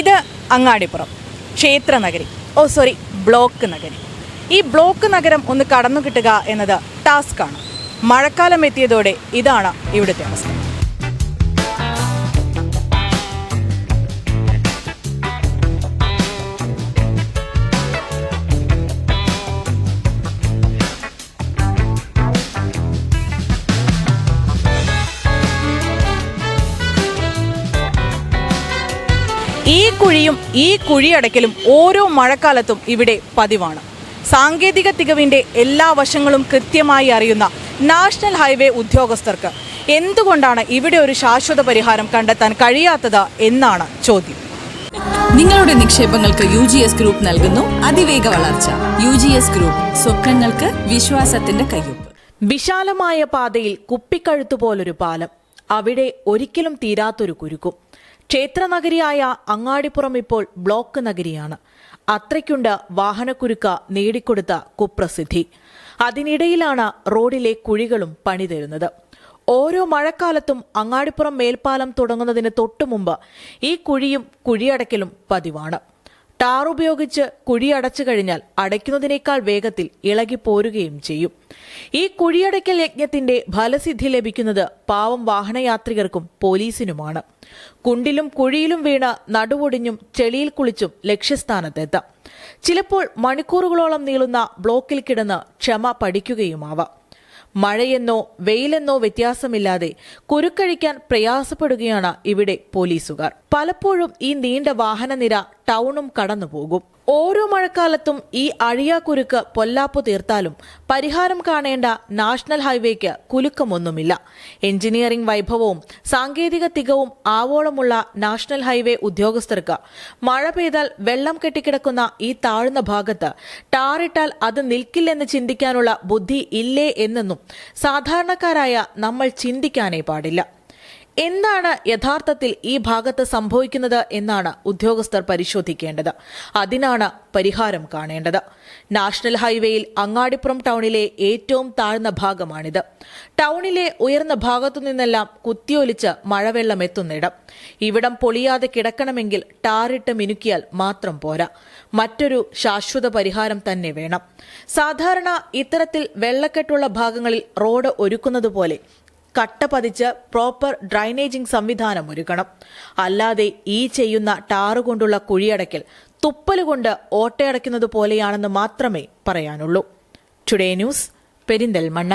ഇത് അങ്ങാടിപ്പുറം ക്ഷേത്ര നഗരി ഓ sorry block നഗരി. ഈ ബ്ലോക്ക് നഗരം ഒന്ന് കടന്നു കിട്ടുക എന്നത് ടാസ്ക്കാണ്. മഴക്കാലം എത്തിയതോടെ ഇതാണ് ഇവിടുത്തെ അവസ്ഥ. കുഴിയും ഈ കുഴിയടക്കലും ഓരോ മഴക്കാലത്തും ഇവിടെ പതിവാണ്. സാങ്കേതിക തികവിന്റെ എല്ലാ വശങ്ങളും കൃത്യമായി അറിയുന്ന നാഷണൽ ഹൈവേ ഉദ്യോഗസ്ഥർക്ക് എന്തുകൊണ്ടാണ് ഇവിടെ ഒരു ശാശ്വത പരിഹാരം കണ്ടെത്താൻ കഴിയാത്തത് എന്നാണ് ചോദ്യം. നിങ്ങളുടെ നിക്ഷേപങ്ങൾക്ക് യു ജി എസ് ഗ്രൂപ്പ് നൽകുന്നു അതിവേഗ വളർച്ച. യു ജി എസ് ഗ്രൂപ്പ് സ്വപ്നങ്ങൾക്ക് വിശ്വാസത്തിന്റെ കയ്യൊപ്പ്. വിശാലമായ പാതയിൽ കുപ്പിക്കഴുത്തുപോലൊരു പാലം അവിടെ ഒരിക്കലും തീരാത്തൊരു കുരുക്കും. ക്ഷേത്രനഗരിയായ അങ്ങാടിപ്പുറം ഇപ്പോൾ ബ്ലോക്ക് നഗരിയാണ്. അത്രയ്ക്കുണ്ട് വാഹനക്കുരുക്ക നേടിക്കൊടുത്ത കുപ്രസിദ്ധി. അതിനിടയിലാണ് റോഡിലെ കുഴികളും പണിതരുന്നത്. ഓരോ മഴക്കാലത്തും അങ്ങാടിപ്പുറം മേൽപ്പാലം തുടങ്ങുന്നതിന് തൊട്ടുമുമ്പ് ഈ കുഴിയും കുഴിയടക്കലും പതിവാണ്. ടാർ ഉപയോഗിച്ച് കുഴി അടച്ചു കഴിഞ്ഞാൽ അടയ്ക്കുന്നതിനേക്കാൾ വേഗത്തിൽ ഇളകി പോരുകയും ചെയ്യും. ഈ കുഴിയടയ്ക്കൽ യജ്ഞത്തിന്റെ ഫലസിദ്ധി ലഭിക്കുന്നത് പാവം വാഹനയാത്രികർക്കും പോലീസിനുമാണ്. കുണ്ടിലും കുഴിയിലും വീണ നടുവൊടിഞ്ഞും ചെളിയിൽ കുളിച്ചും ലക്ഷ്യസ്ഥാനത്തെത്താം. ചിലപ്പോൾ മണിക്കൂറുകളോളം നീളുന്ന ബ്ലോക്കിൽ കിടന്ന് ക്ഷമ പഠിക്കുകയുമാവാം. മഴയെന്നോ വെയിലെന്നോ വ്യത്യാസമില്ലാതെ കുരുക്കഴിക്കാൻ പ്രയാസപ്പെടുകയാണ് ഇവിടെ പോലീസുകാർ. പലപ്പോഴും ഈ നീണ്ട വാഹനനിര ടൗണും കടന്നുപോകും ഓരോ മഴക്കാലത്തും ഈ അഴിയാക്കുരുക്ക് പൊല്ലാപ്പു തീർത്താലും പരിഹാരം കാണേണ്ട നാഷണൽ ഹൈവേക്ക് കുലുക്കമൊന്നുമില്ല. എഞ്ചിനീയറിംഗ് വൈഭവവും സാങ്കേതിക തികവും ആവോളമുള്ള നാഷണൽ ഹൈവേ ഉദ്യോഗസ്ഥർക്ക് മഴ പെയ്താൽ വെള്ളം കെട്ടിക്കിടക്കുന്ന ഈ താഴ്ന്ന ഭാഗത്ത് ടാറിട്ടാൽ അത് നിൽക്കില്ലെന്ന് ചിന്തിക്കാനുള്ള ബുദ്ധി ഇല്ലേ എന്നെന്നും സാധാരണക്കാരായ നമ്മൾ ചിന്തിക്കാനേ പാടില്ല. എന്താണ് യഥാർത്ഥത്തിൽ ഈ ഭാഗത്ത് സംഭവിക്കുന്നത് എന്നാണ് ഉദ്യോഗസ്ഥർ പരിശോധിക്കേണ്ടത്. അതിനാണ് പരിഹാരം കാണേണ്ടത്. നാഷണൽ ഹൈവേയിൽ അങ്ങാടിപ്പുറം ടൗണിലെ ഏറ്റവും താഴ്ന്ന ഭാഗമാണിത്. ടൗണിലെ ഉയർന്ന ഭാഗത്തു നിന്നെല്ലാം കുത്തിയൊലിച്ച് മഴവെള്ളം എത്തുന്നിടം ഇവിടം പൊളിയാതെ കിടക്കണമെങ്കിൽ ടാറിട്ട് മിനുക്കിയാൽ മാത്രം പോരാ. മറ്റൊരു ശാശ്വത പരിഹാരം തന്നെ വേണം. സാധാരണ ഇത്തരത്തിൽ വെള്ളക്കെട്ടുള്ള ഭാഗങ്ങളിൽ റോഡ് ഒരുക്കുന്നത് പോലെ കട്ട പതിച്ച് പ്രോപ്പർ ഡ്രൈനേജിംഗ് സംവിധാനം ഒരുക്കണം. അല്ലാതെ ഈ ചെയ്യുന്ന ടാറ് കൊണ്ടുള്ള തുപ്പലുകൊണ്ട് ഓട്ടയടയ്ക്കുന്നത് പോലെയാണെന്ന് മാത്രമേ പറയാനുള്ളൂ. Today news Perinthalmanna.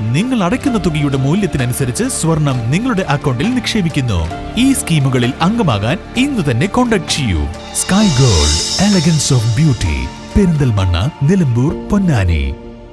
നിങ്ങൾ അടയ്ക്കുന്ന തുകയുടെ മൂല്യത്തിനനുസരിച്ച് സ്വർണം നിങ്ങളുടെ അക്കൗണ്ടിൽ നിക്ഷേപിക്കുന്നു. ഈ സ്കീമുകളിൽ അംഗമാകാൻ ഇന്ന് തന്നെ കോൺടാക്ട് ചെയ്യൂ. Sky Gold elegance of beauty Perinthalmanna Nilambur Ponnani.